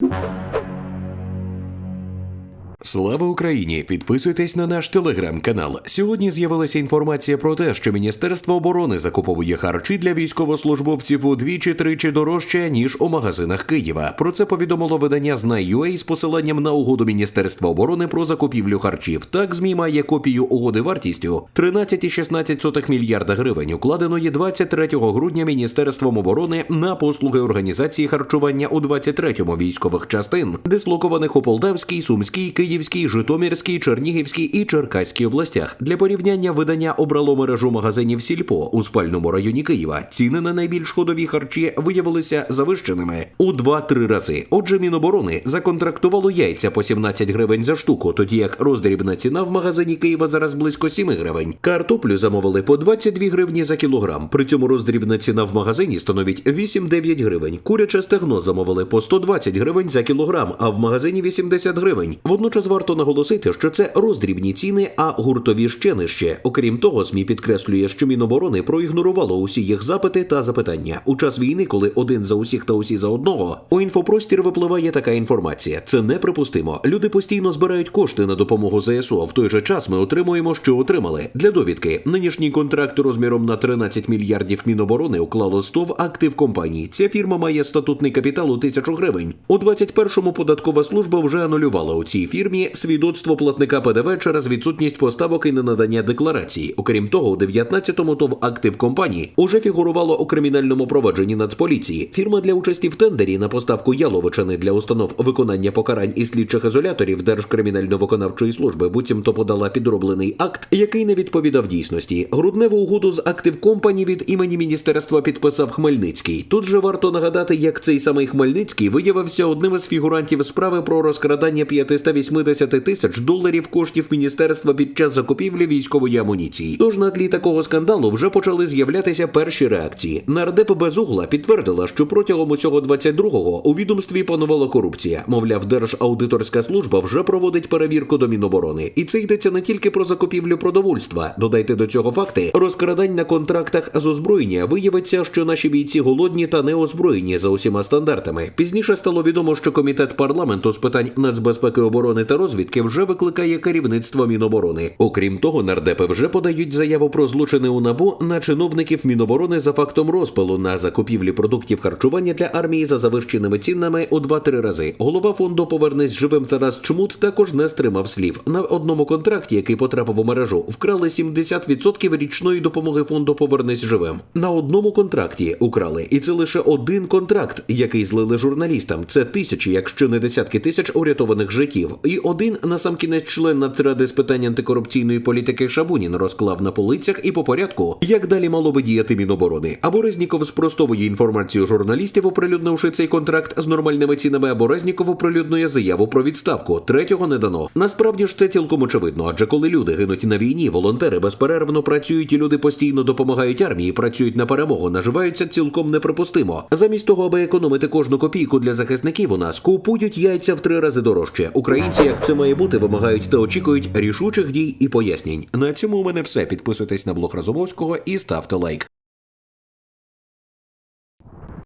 you. Слава Україні! Підписуйтесь на наш телеграм-канал. Сьогодні з'явилася інформація про те, що Міністерство оборони закуповує харчі для військовослужбовців удвічі-тричі дорожче ніж у магазинах Києва. Про це повідомило видання «Знай.UA» з посиланням на угоду Міністерства оборони про закупівлю харчів. Так ЗМІ має копію угоди вартістю 13,16 мільярда гривень, укладеної 23 грудня Міністерством оборони на послуги організації харчування у 23-му військових частин, дислокованих у Полтавській, Сумській, Київській, Житомирській, Чернігівській і Черкаській областях. Для порівняння видання обрало мережу магазинів Сільпо у спальному районі Києва. Ціни на найбільш ходові харчі виявилися завищеними у 2-3 рази. Отже, Міноборони законтрактувало яйця по 17 гривень за штуку, тоді як роздрібна ціна в магазині Києва зараз близько 7 гривень. Картоплю замовили по 22 гривні за кілограм. При цьому роздрібна ціна в магазині становить 8-9 гривень. Куряче стегно замовили по 120 гривень за кілограм, а в магазині 80 гривень. Водночас варто наголосити, що це роздрібні ціни, а гуртові ще нижче. Окрім того, ЗМІ підкреслює, що Міноборони проігнорувало усі їх запити та запитання. У час війни, коли один за усіх та усі за одного, у інфопростір випливає така інформація. Це неприпустимо. Люди постійно збирають кошти на допомогу ЗСУ. В той же час ми отримуємо, що отримали. Для довідки, нинішній контракт розміром на 13 мільярдів Міноборони уклало 100 в актив компанії. Ця фірма має статутний капітал у тисячу гривень. У 21-му податкова служба вже анулювала у цій фірмі свідоцтво платника ПДВ через відсутність поставок і ненадання декларації. Окрім того, у 19-му ТОВ актив компанії уже фігурувало у кримінальному провадженні Нацполіції. Фірма для участі в тендері на поставку яловичини для установ виконання покарань і слідчих ізоляторів Держкримінально-виконавчої служби буцімто подала підроблений акт, який не відповідав дійсності. Грудневу угоду з актив компанії від імені міністерства підписав Хмельницький. Тут же варто нагадати, як цей самий Хмельницький виявився одним із фігурантів справи про розкрадання 580 тисяч доларів коштів міністерства під час закупівлі військової амуніції. Тож на тлі такого скандалу вже почали з'являтися перші реакції. Нардеп Безугла підтвердила, що протягом усього 22-го у відомстві панувала корупція. Мовляв, Держаудиторська служба вже проводить перевірку до Міноборони, і це йдеться не тільки про закупівлю продовольства. Додайте до цього факти розкрадань на контрактах з озброєння. Виявиться, що наші бійці голодні та не озброєні за усіма стандартами. Пізніше стало відомо, що комітет парламенту з питань нацбезпеки, оборони та розвідки вже викликає керівництво Міноборони. Окрім того, нардепи вже подають заяву про злочини у набу на чиновників Міноборони за фактом розпилу на закупівлі продуктів харчування для армії за завищеними цінами у 2-3 рази. Голова фонду Повернись живим Тарас Чмут також не стримав слів. На одному контракті, який потрапив у мережу, вкрали 70% річної допомоги фонду Повернись живим. На одному контракті украли, і це лише один контракт, який злили журналістам. Це тисячі, якщо не десятки тисяч урятованих життів. І один насамкінець член Нацради з питань антикорупційної політики Шабунін розклав на полицях і по порядку, як далі мало би діяти Міноборони. Або Резніков спростовує інформацію журналістів, оприлюднивши цей контракт з нормальними цінами, або Резніков оприлюднює заяву про відставку. Третього не дано. Насправді ж це цілком очевидно, адже коли люди гинуть на війні, волонтери безперервно працюють, і люди постійно допомагають армії, працюють на перемогу, наживаються цілком неприпустимо. Замість того, аби економити кожну копійку для захисників, у нас купують яйця в три рази дорожче. Українці, як це має бути, вимагають та очікують рішучих дій і пояснень. На цьому у мене все. Підписуйтесь на блог Разумовського і ставте лайк.